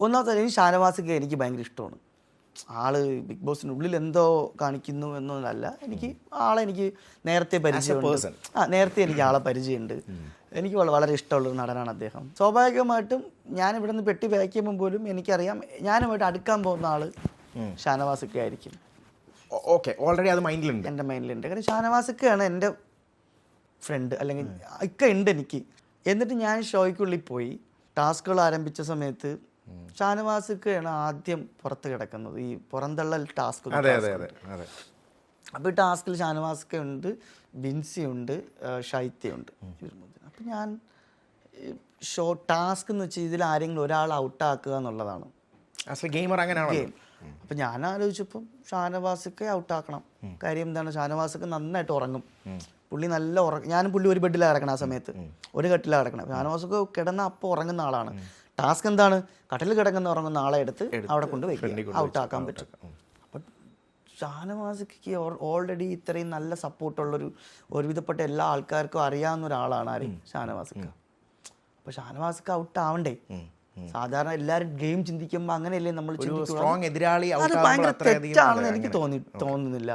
ഒന്നാമത്തെ എനിക്ക് ഷാനവാസിക്ക് എനിക്ക് ഭയങ്കര ഇഷ്ടമാണ്. ആൾ ബിഗ് ബോസിന്റെ ഉള്ളിൽ എന്തോ കാണിക്കുന്നു എന്നൊന്നല്ല. എനിക്ക് ആളെ എനിക്ക് നേരത്തെ പരിചയമുണ്ട്. ആ നേരത്തെ എനിക്ക് ആളെ പരിചയമുണ്ട്. എനിക്ക് വളരെ ഇഷ്ടമുള്ള നടനാണ് അദ്ദേഹം. സ്വാഭാവികമായിട്ടും ഞാൻ ഇവിടെ നിന്ന് പെട്ടി പാക്ക് ചെയ്യുമ്പോൾ പോലും എനിക്കറിയാം ഞാനുമായിട്ട് അടുക്കാൻ പോകുന്ന ആൾ ഷാനവാസൊക്കെ ആയിരിക്കും. ഓക്കെ. ഓൾറെഡി അത് മൈൻഡിലുണ്ട്. എന്റെ മൈൻഡിലുണ്ട്. കാരണം ഷാനവാസൊക്കെയാണ് എന്റെ ഫ്രണ്ട് അല്ലെങ്കിൽ ഒക്കെ ഉണ്ട് എനിക്ക്. എന്നിട്ട് ഞാൻ ഷോയ്ക്കുള്ളിൽ പോയി. ടാസ്കുകൾ ആരംഭിച്ച സമയത്ത് ഷാനവാസൊക്കെയാണ് ആദ്യം പുറത്ത് കിടക്കുന്നത് ഈ പുറന്തള്ളൽ ടാസ്ക് അപ്പോൾ ഈ ടാസ്കിൽ ഷാനവാസിക്ക ഉണ്ട് ബിൻസി ഉണ്ട് ഷൈത്യുണ്ട് അപ്പം ഞാൻ ഷോ ടാസ്ക് എന്ന് വെച്ചാൽ ഇതിൽ ആരെങ്കിലും ഒരാൾ ഔട്ടാക്കുക എന്നുള്ളതാണ്. ഗെയിമർ അങ്ങനെയാണ്? അപ്പം ഞാൻ ആലോചിച്ചപ്പം ഔട്ട് ഔട്ടാക്കണം. കാര്യം എന്താണ് ഷാനവാസിക്ക് നന്നായിട്ട് ഉറങ്ങും. പുള്ളി നല്ല ഉറ ഞാനും പുള്ളി ഒരു ബെഡിലാണ് കിടക്കണം ആ സമയത്ത്. ഒരു കെട്ടിലാണ് കിടക്കണം ഷാനവാസൊക്കെ കിടന്ന അപ്പോൾ ഉറങ്ങുന്ന ആളാണ്. ടാസ്ക് എന്താണ്? കടലിൽ കിടക്കുന്ന ഉറങ്ങുന്ന ആളെ എടുത്ത് അവിടെ കൊണ്ട് വെക്കുക. ഔട്ടാക്കാൻ പറ്റും. അപ്പം ഷാനവാസിക്ക് ഓൾറെഡി ഇത്രയും നല്ല സപ്പോർട്ടുള്ളൊരു ഒരുവിധപ്പെട്ട എല്ലാ ആൾക്കാർക്കും അറിയാവുന്ന ഒരാളാണ് ആര്? ഷാനവാസിക്ക. അപ്പോൾ ഷാനവാസിക്ക ഔട്ട് ആവണ്ടേ? സാധാരണ എല്ലാരും ഗെയിം ചിന്തിക്കുമ്പോൾ അങ്ങനെയല്ലേ നമ്മൾ അത് ഭയങ്കര അത്രയധികം തെറ്റാണെന്ന് എനിക്ക് തോന്നി തോന്നുന്നില്ല.